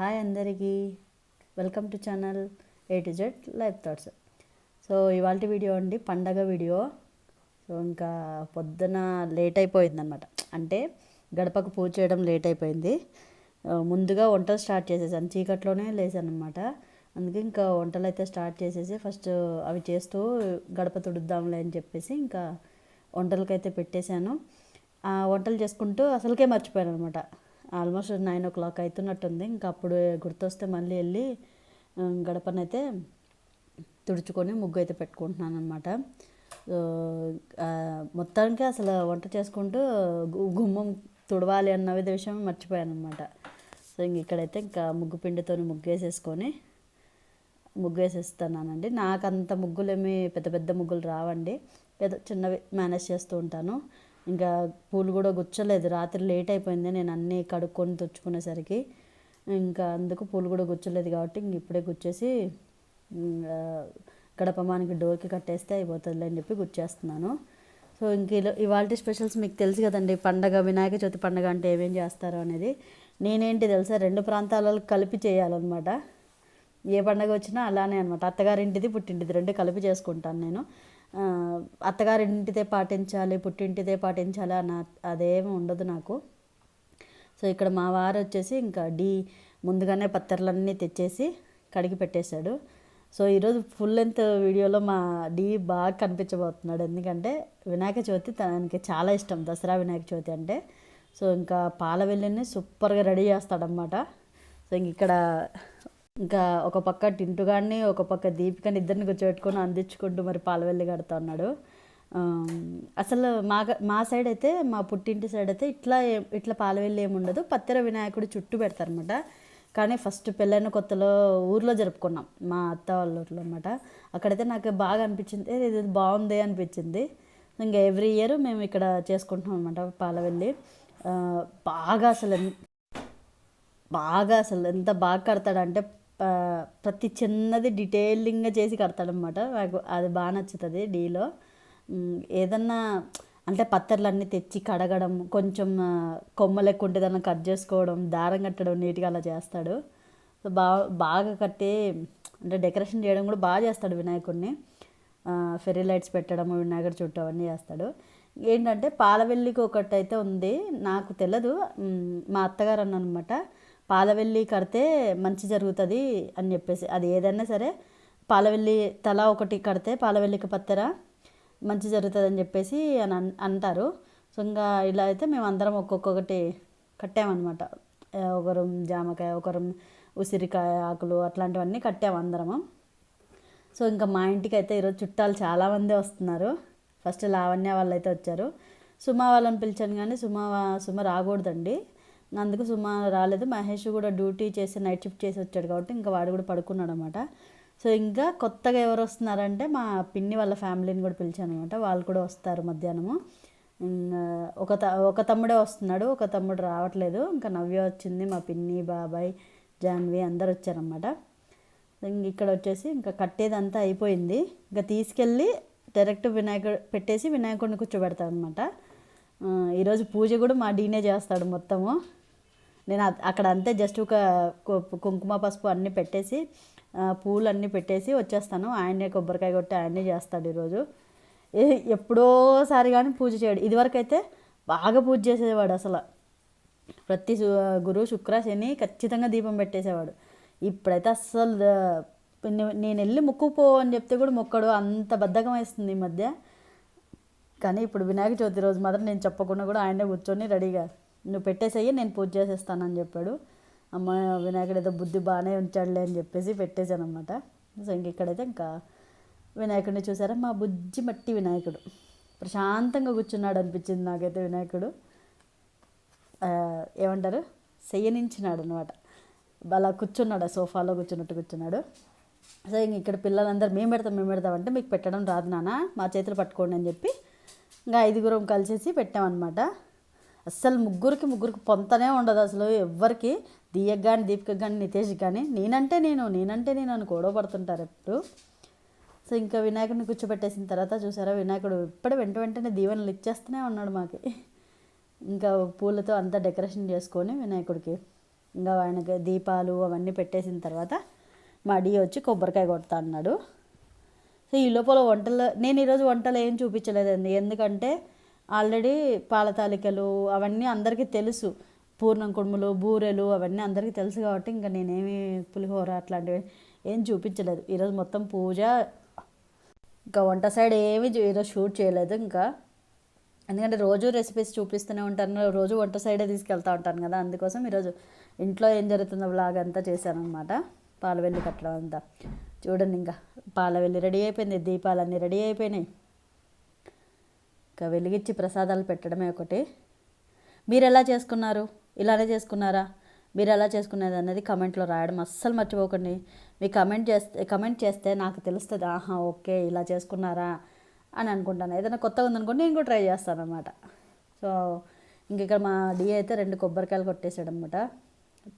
Hi అందరికీ. Welcome to channel A to Z life thoughts so ఇవాళ video అండి పండగ వీడియో. సో ఇంకా పొద్దున లేట్ అయిపోయింది అనమాట అంటే గడపకు పూజ చేయడం లేట్ అయిపోయింది. ముందుగా వంటలు స్టార్ట్ చేసేసాను. చీకట్లోనే లేసాను అనమాట అందుకే ఇంకా వంటలు అయితే స్టార్ట్ చేసేసి ఫస్ట్ అవి చేస్తూ గడప తుడుద్దాంలే అని చెప్పేసి ఇంకా వంటలకైతే పెట్టేశాను. ఆ వంటలు చేసుకుంటూ అసలుకే మర్చిపోయాను అనమాట ఆల్మోస్ట్ నైన్ ఓ క్లాక్ అవుతున్నట్టుంది ఇంకా అప్పుడు గుర్తొస్తే మళ్ళీ వెళ్ళి గడపనైతే తుడుచుకొని ముగ్గు అయితే పెట్టుకుంటున్నాను అనమాట మొత్తానికి అసలు వంట చేసుకుంటూ గుమ్మం తుడవాలి అన్న విధ విషయం మర్చిపోయాను అనమాట సో ఇంక ఇక్కడైతే ఇంకా ముగ్గు పిండితో ముగ్గు వేసేసుకొని ముగ్గు వేసేస్తున్నానండి నాకు అంత ముగ్గులు ఏమి పెద్ద పెద్ద ముగ్గులు రావండి. ఏదో చిన్నవి మేనేజ్ చేస్తూ ఉంటాను. ఇంకా పూలు కూడా గుచ్చలేదు. రాత్రి లేట్ అయిపోయింది. నేను అన్నీ కడుక్కొని తెచ్చుకునేసరికి ఇంకా అందుకు పూలు కూడా గుచ్చలేదు కాబట్టి ఇంక ఇప్పుడే గుచ్చేసి గడపమానికి డోర్కి కట్టేస్తే అయిపోతుందిలే అని చెప్పి గుచ్చేస్తున్నాను. సో ఇంక ఇలా ఇవాళ స్పెషల్స్ మీకు తెలుసు కదండి. పండగ వినాయక చవితి పండగ అంటే ఏమేం చేస్తారో అనేది. నేనేంటి తెలుసా? రెండు ప్రాంతాలలో కలిపి చేయాలన్నమాట. ఏ పండగ వచ్చినా అలానే అనమాట అత్తగారింటిది పుట్టింటిది రెండు కలిపి చేసుకుంటాను నేను. అత్తగారింటిదే పాటించాలి పుట్టింటిదే పాటించాలి అన్న అదేమి ఉండదు నాకు. సో ఇక్కడ మా వారు వచ్చేసి ఇంకా డీ ముందుగానే పత్తర్లన్నీ తెచ్చేసి కడిగి పెట్టేశాడు. సో ఈరోజు ఫుల్ లెంత్ వీడియోలో మా డీ బాగా కనిపించబోతున్నాడు. ఎందుకంటే వినాయక చవితి తనకి చాలా ఇష్టం దసరా వినాయక చవితి అంటే. సో ఇంకా పాల వెల్లిని సూపర్గా రెడీ చేస్తాడనమాట సో ఇంక ఇక్కడ ఇంకా ఒక పక్క టింటుగాడిని ఒక పక్క దీపికని ఇద్దరిని కూర్చోబెట్టుకొని అందించుకుంటూ మరి పాలవెల్లి కడతా ఉన్నాడు. అసలు మా మా సైడ్ అయితే మా పుట్టింటి సైడ్ అయితే ఇట్లా ఇట్లా పాలవెల్లి ఏమి ఉండదు. పత్తెర వినాయకుడు చుట్టూ పెడతారనమాట కానీ ఫస్ట్ పెళ్ళైన కొత్తలో ఊర్లో జరుపుకున్నాం మా అత్త వాళ్ళ ఊర్లో అనమాట అక్కడైతే నాకు బాగా అనిపించింది ఇది బాగుంది అనిపించింది. ఇంకా ఎవ్రీ ఇయర్ మేము ఇక్కడ చేసుకుంటున్నాం అనమాట పాలవెల్లి. బాగా అసలు బాగా అసలు ఎంత బాగా కడతాడంటే ప్రతి చిన్నది డీటెయిలింగ్గా చేసి కడతాడనమాట నాకు అది బాగా నచ్చుతుంది డీలో ఏదన్నా అంటే పత్తర్లన్నీ తెచ్చి కడగడం కొంచెం ఆ, కొమ్మ లెక్క కట్ చేసుకోవడం దారం కట్టడం నీట్గా అలా చేస్తాడు. సో బాగా బాగా కట్టి అంటే డెకరేషన్ చేయడం కూడా బాగా చేస్తాడు వినాయకుడిని. ఫెరీ లైట్స్ పెట్టడం వినాయకుడు చుట్టూ అవన్నీ చేస్తాడు. ఏంటంటే పాలవెల్లికి ఒకటి అయితే ఉంది. నాకు తెలియదు మా అత్తగారు అన్నమాట పాలవెల్లి కడితే మంచి జరుగుతుంది అని చెప్పేసి అది ఏదైనా సరే పాలవెల్లి తల ఒకటి కడితే పాలవెల్లికి పత్తెర మంచి జరుగుతుంది అని చెప్పేసి అని అన్- అంటారు. సో ఇంకా ఇలా అయితే మేము అందరం ఒక్కొక్కటి కట్టామన్నమాట. ఒకరు జామకాయ ఒకరు ఉసిరికాయ ఆకులు అట్లాంటివన్నీ కట్టాము అందరము. సో ఇంకా మా ఇంటికి అయితే ఈరోజు చుట్టాలు చాలామంది వస్తున్నారు. ఫస్ట్ లావణ్య వాళ్ళు అయితే వచ్చారు. సుమ వాళ్ళని పిలిచాను కానీ సుమ సుమ రాకూడదండి. అందుకు సుమ రాలేదు. మహేష్ కూడా డ్యూటీ చేసి నైట్ షిఫ్ట్ చేసి వచ్చాడు కాబట్టి ఇంకా వాడు కూడా పడుకున్నాడు అనమాట సో ఇంకా కొత్తగా ఎవరు వస్తున్నారంటే మా పిన్ని వాళ్ళ ఫ్యామిలీని కూడా పిలిచాను అనమాట వాళ్ళు కూడా వస్తారు మధ్యాహ్నము. ఇంకా ఒక త ఒక తమ్ముడే వస్తున్నాడు. ఒక తమ్ముడు రావట్లేదు. ఇంకా నవ్య వచ్చింది. మా పిన్ని బాబాయ్ జాన్వి అందరు వచ్చారన్నమాట. ఇంక ఇక్కడ వచ్చేసి ఇంకా కట్టేదంతా అయిపోయింది. ఇంకా తీసుకెళ్ళి డైరెక్ట్ వినాయకుడు పెట్టేసి వినాయకుడిని కూర్చోబెడతాను అనమాట ఈరోజు పూజ కూడా మా డీనే చేస్తాడు మొత్తము. నేను అక్కడ అంతే జస్ట్ ఒక కుంకుమ పసుపు అన్నీ పెట్టేసి పూలు అన్నీ పెట్టేసి వచ్చేస్తాను. ఆయనే కొబ్బరికాయ కొట్టి ఆయనే చేస్తాడు ఈరోజు. ఎప్పుడోసారి కానీ పూజ చేయడు. ఇదివరకు అయితే బాగా పూజ చేసేవాడు అసలు. ప్రతి సు- గురు శుక్ర శని ఖచ్చితంగా దీపం పెట్టేసేవాడు. ఇప్పుడైతే అస్సలు నేను వెళ్ళి మొక్కుపో అని చెప్తే కూడా మొక్కడు అంత బద్ధకం వేస్తుంది ఈ మధ్య. కానీ ఇప్పుడు వినాయక చవితి రోజు మాత్రం నేను చెప్పకుండా కూడా ఆయనే కూర్చొని రెడీగా నువ్వు పెట్టేసేయి నేను పూజ చేసేస్తానని చెప్పాడు. అమ్మ వినాయకుడు ఏదో బుద్ధి బాగానే ఉంచాడులే అని చెప్పేసి పెట్టేశాను అనమాట సో ఇంక ఇక్కడైతే ఇంకా వినాయకుడిని చూసారా? మా బుజ్జి మట్టి వినాయకుడు. ప్రశాంతంగా కూర్చున్నాడు అనిపించింది నాకైతే వినాయకుడు. ఏమంటారు? చెయ్యనించినాడు అనమాట అలా కూర్చున్నాడు ఆ సోఫాలో కూర్చున్నట్టు కూర్చున్నాడు. సో ఇంక ఇక్కడ పిల్లలందరూ మేము పెడతాం మేము పెడతాం అంటే మీకు పెట్టడం రాదు నాన్న మా చేతులు పట్టుకోండి అని చెప్పి ఇంకా ఐదుగురం కలిసేసి పెట్టామన్నమాట. అస్సలు ముగ్గురికి ముగ్గురికి పొంతనే ఉండదు అసలు. ఎవ్వరికి దియ్యకు కానీ దీపిక కానీ నితేష్ కానీ నేనంటే నేను నేనంటే నేను అని గొడవపడుతుంటారు ఎప్పుడు. సో ఇంకా వినాయకుడిని కూర్చోబెట్టేసిన తర్వాత చూసారా వినాయకుడు ఇప్పుడే వెంట వెంటనే దీవెనలు ఇచ్చేస్తూనే ఉన్నాడు మాకి. ఇంకా పూలతో అంతా డెకరేషన్ చేసుకొని వినాయకుడికి ఇంకా ఆయనకి దీపాలు అవన్నీ పెట్టేసిన తర్వాత మా అడిగి వచ్చి కొబ్బరికాయ కొడతా అన్నాడు. సో ఈ లోపల వంటలు నేను ఈరోజు వంటలు ఏం చూపించలేదండి. ఎందుకంటే ఆల్రెడీ పాల తాలికలు అవన్నీ అందరికీ తెలుసు. పూర్ణం కుడుములు బూరెలు అవన్నీ అందరికీ తెలుసు కాబట్టి ఇంకా నేనేమి పులిహోర అట్లాంటివి ఏం చూపించలేదు. ఈరోజు మొత్తం పూజ ఇంకా వంట సైడ్ ఏమి ఈరోజు షూట్ చేయలేదు ఇంకా. ఎందుకంటే రోజు రెసిపీస్ చూపిస్తూనే ఉంటాను. రోజు వంట సైడే తీసుకెళ్తా ఉంటాను కదా. అందుకోసం ఈరోజు ఇంట్లో ఏం జరుగుతుందో బ్లాగ్ అంతా చేశానమాట పాలవెల్లి కట్టడం అంతా. చూడండి ఇంకా పాలవెల్లి రెడీ అయిపోయింది. దీపాలన్నీ రెడీ అయిపోయినాయి. ఇంకా వెలిగించి ప్రసాదాలు పెట్టడమే ఒకటి. మీరు ఎలా చేసుకున్నారు? ఇలానే చేసుకున్నారా? మీరు ఎలా చేసుకునేది అనేది కమెంట్లో రాయడం అస్సలు మర్చిపోకండి. మీ కమెంట్ చేస్తే కమెంట్ చేస్తే నాకు తెలుస్తుంది ఆహా ఓకే ఇలా చేసుకున్నారా? అని అనుకుంటాను. ఏదైనా కొత్తగా ఉందనుకోండి నేను కూడా ట్రై చేస్తాను అనమాట సో ఇంక ఇక్కడ మా డీ అయితే రెండు కొబ్బరికాయలు కొట్టేశాడు అనమాట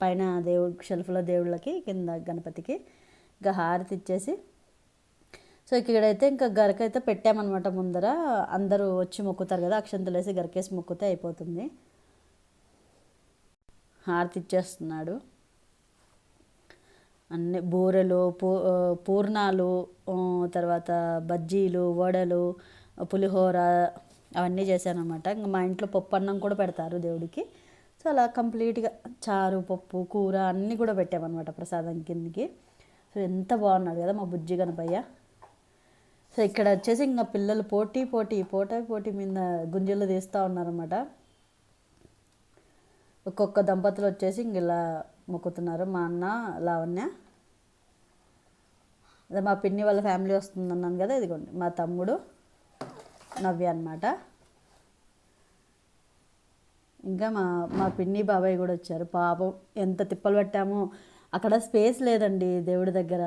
పైన దేవుడి షెల్ఫ్లో దేవుళ్ళకి కింద గణపతికి. ఇంకా హారతి ఇచ్చేసి సో ఇక్కడైతే ఇంకా గరకైతే పెట్టామన్నమాట ముందర. అందరూ వచ్చి మొక్కుతారు కదా అక్షంతలు వేసి గరకేసి మొక్కుతే అయిపోతుంది. హారతి ఇచ్చేస్తున్నాడు. అన్ని బూరెలు పూ పూర్ణాలు తర్వాత బజ్జీలు వడలు పులిహోర అవన్నీ చేశానమాట ఇంకా మా ఇంట్లో పప్పు అన్నం కూడా పెడతారు దేవుడికి. సో అలా కంప్లీట్గా చారు పప్పు కూర అన్నీ కూడా పెట్టామన్నమాట ప్రసాదం కిందకి. సో ఎంత బాగున్నాడు కదా మా బుజ్జి గణపయ్య. సో ఇక్కడ వచ్చేసి ఇంకా పిల్లలు పోటీ పోటీ పోటీ పోటీ మీద గుంజలు తీస్తూ ఉన్నారన్నమాట. ఒక్కొక్క దంపతులు వచ్చేసి ఇంక ఇలా మొక్కుతున్నారు. మా అన్న లావణ్య. అదే మా పిన్ని వాళ్ళ ఫ్యామిలీ వస్తుంది అన్నాను కదా ఇదిగోండి. మా తమ్ముడు నవ్య అనమాట ఇంకా మా మా పిన్ని బాబాయ్ కూడా వచ్చారు. పాపం ఎంత తిప్పలు పెట్టామో. అక్కడ స్పేస్ లేదండి దేవుడి దగ్గర.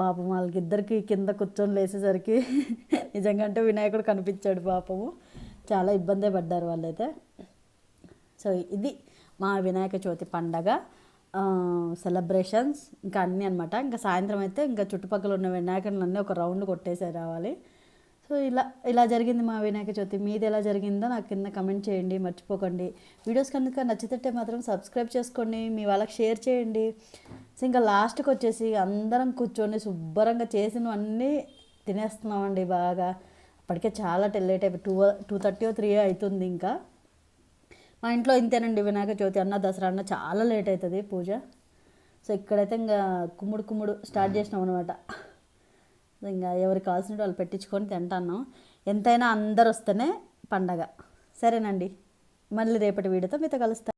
పాపం వాళ్ళకిద్దరికి కింద కూర్చొని లేసేసరికి నిజంగా అంటే వినాయకుడు కనిపించాడు పాపము. చాలా ఇబ్బందే పడ్డారు వాళ్ళైతే. సో ఇది మా వినాయక చవితి పండగ. సెలబ్రేషన్స్ ఇంకా అన్నీ అనమాట ఇంకా సాయంత్రం అయితే ఇంకా చుట్టుపక్కల ఉన్న వినాయకులన్నీ ఒక రౌండ్ కొట్టేసే రావాలి. సో ఇలా ఇలా జరిగింది మా వినాయక చవితి. మీది ఎలా జరిగిందో నాకు కింద కమెంట్ చేయండి మర్చిపోకండి. వీడియోస్ కనుక నచ్చితే మాత్రం సబ్స్క్రైబ్ చేసుకోండి మీ వాళ్ళకి షేర్ చేయండి. సో ఇంకా లాస్ట్కి వచ్చేసి అందరం కూర్చొని శుభ్రంగా చేసినవన్నీ తినేస్తున్నామండి బాగా. అప్పటికే చాలా లేట్ అయిపోయి టూ టూ థర్టీ త్రీ అవుతుంది ఇంకా. మా ఇంట్లో ఇంతేనండి వినాయక చవితి అన్న దసరా అన్న చాలా లేట్ అవుతుంది పూజ. సో ఇక్కడైతే ఇంకా కుమ్ముడు కుమ్ముడు స్టార్ట్ చేసినాం అనమాట ఇంకా ఎవరికి కావాల్సిన వాళ్ళు పెట్టించుకొని తింటాను ఎంతైనా అందరు వస్తేనే పండగ. సరేనండి. మళ్ళీ రేపటి వీడియోతో మీతో కలుస్తాను.